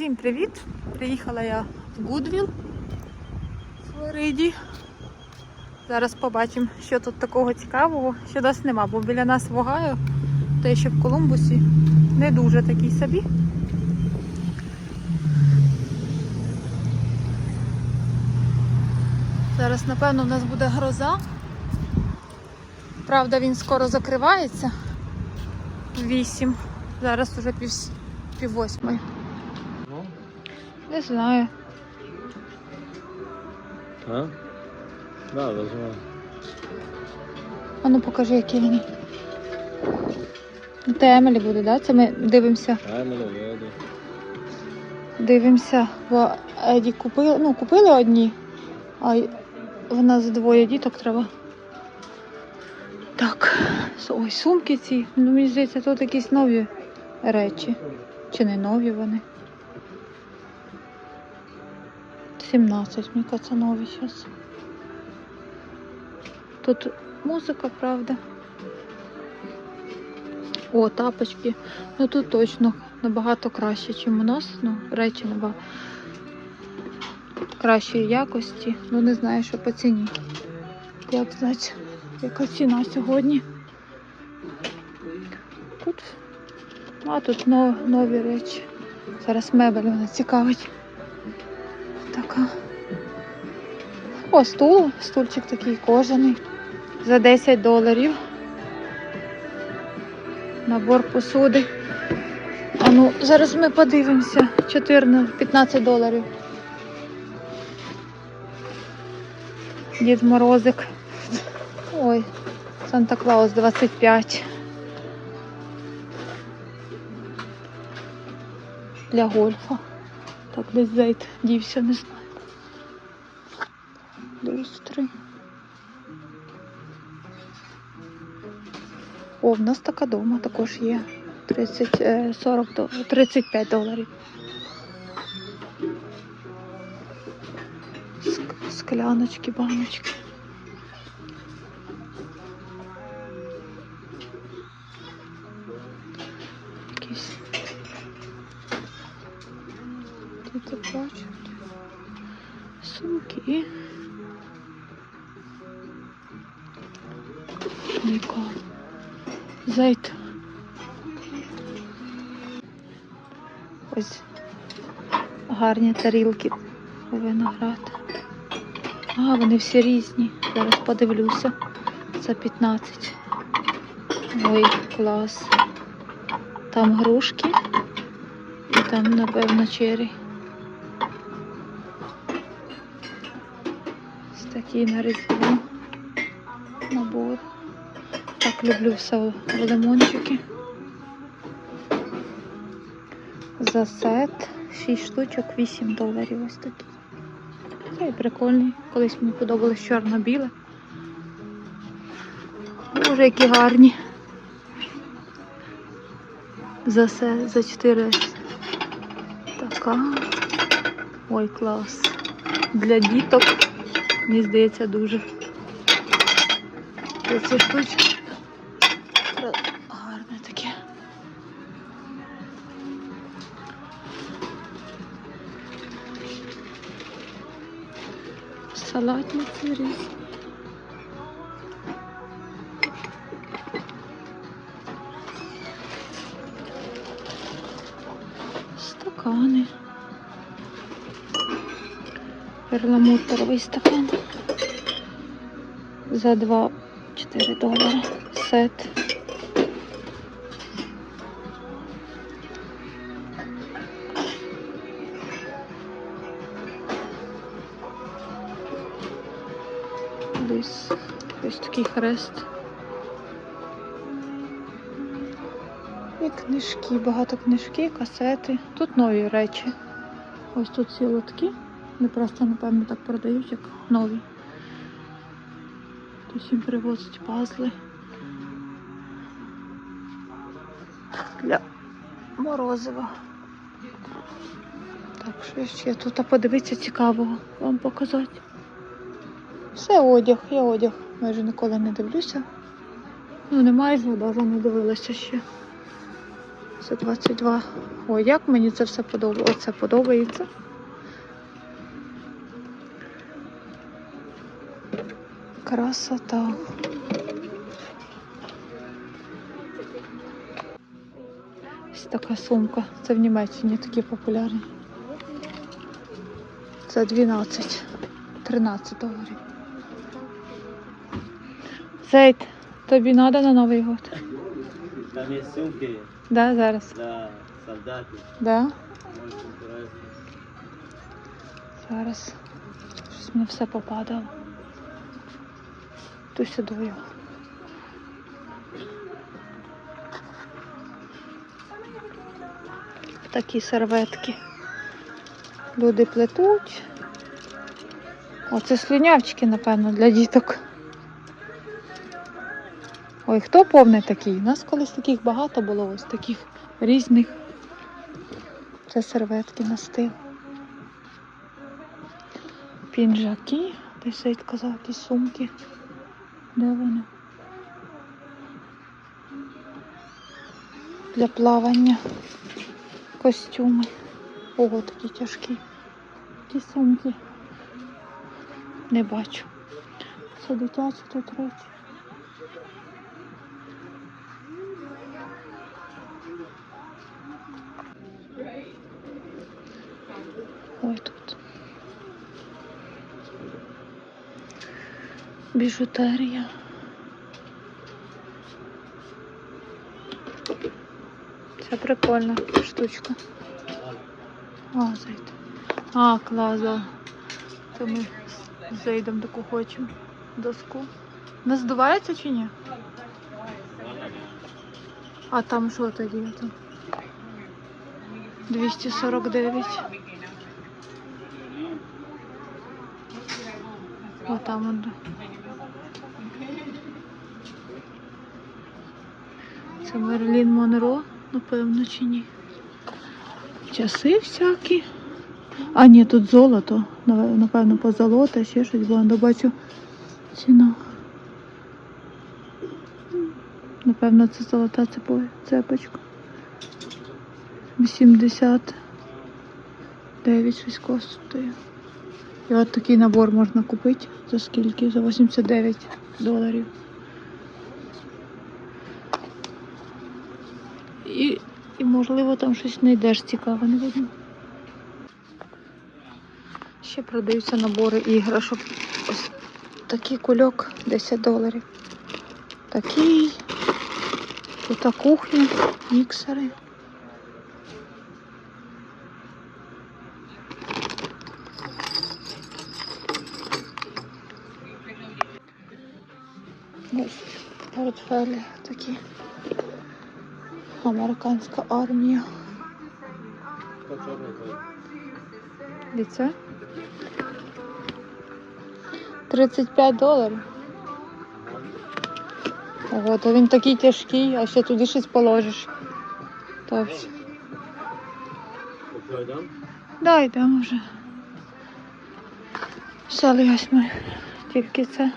Всім привіт! Приїхала я в Гудвіл в Флориді. Зараз побачимо, що тут такого цікавого, що нас нема, бо біля нас в Огайо, те, що в Колумбусі, не дуже такий собі. Зараз, напевно, в нас буде гроза. Правда, він скоро закривається. Вісім. Зараз уже пів, пів восьмої. Не знаю. а? Да, должна. А ну покажи, які вони. Це Емелі буде, да? Це ми дивимося. Правильно, еду. Дивимося, бо Еді купили, ну, купили одні, а в нас двоє діток треба. Так, ой, сумки ці. Ну, мені здається, тут якісь нові речі. Чи не нові вони? 17, мені кажется, нові зараз. Тут музика, правда. О, тапочки. Ну тут точно набагато краще, ніж у нас. Ну, речі набагато кращої якості. Ну не знаю, що по ціні. Як знати, яка ціна сьогодні. Тут. А тут нові речі. Зараз мебель мене цікавить. Така. О, стул. Стульчик такий кожаний. За 10 доларів. Набор посуди. А ну, зараз ми подивимося. 14, 15 доларів. Дід Морозик. Ой, Санта Клаус 25. Для гольфа. Так, десь зайд дівся, не знаю. Люстри. О, в нас така дома також є. 30, е, 40, дол- 35 доларів. Скляночки, баночки. Якісь. Діти плачуть. Сумки. Нікого. Зайд. Ось гарні тарілки виноград. А, вони всі різні. Зараз подивлюся. За 15. Ой, клас. Там грушки. І там, напевно, чері. На різдво. Набор. Так, люблю все в лимончики. За сет 6 штучок 8 доларів ось такі. Цей прикольний. Колись мені подобалось чорно-біле. Боже, які гарні. За се, за 4. Така. Ой, клас. Для діток, мені здається, дуже. Ці штучки. Гарне таке. Салатниці різні. Перламутровий стакан. За 2-4 долари. Сет. Десь ось такий хрест. І книжки, багато книжки, касети. Тут нові речі. Ось тут ці лотки. Не просто, напевно, так продають, як нові. Тут їм привозять пазли. Для морозива. Так, що ще тут подивитися цікавого вам показати. Все одяг, я одяг майже ніколи не дивлюся. Ну, не майже, навіть не дивилася ще. За 22. Ой, як мені це все подобається. Оце подобається. Красота. Ось така сумка. Це в Німеччині такі популярні. Це 12. 13 доларів. Зейд, тобі треба на Новий год? Там є сумки Да, зараз. для солдатів. Да? Зараз. Щось мені все попадало. Ту сюди. Такі серветки. Люди плетуть. Оце слюнявчики, напевно, для діток. Ой, хто повний такий? У нас колись таких багато було, ось таких різних. Це серветки на стил. Пінжаки. Десь казав, сумки. Де вони? Для плавання. Костюми. Ого, такі тяжкі. Ті сумки. Не бачу. Це дитячі тут речі. Ой, тут. Біжутерія. Це прикольна штучка. А, зайд. А, клас. Це ми з Зейдом таку хочемо доску. Не здувається чи ні? А там що тоді? Там? 249. О, там он. Це Мерлін Монро, напевно, чи ні. Часи всякі. А, ні, тут золото. Напевно, позолота, ще щось було. Бачу ціна. Напевно, це золота цепо- цепочка. 89 щось коштує. І от такий набор можна купити. За скільки? За 89 доларів. І, і можливо там щось знайдеш цікаве, не видно. Ще продаються набори іграшок. Ось такий кульок 10 доларів. Такий. Тут кухня, міксери. Ось портфелі такі. Американська армія. Чорний це? 35 доларів. Ого, то він такий тяжкий, а ще туди щось положиш. То все. Да, йдемо вже. Ось ми тільки це.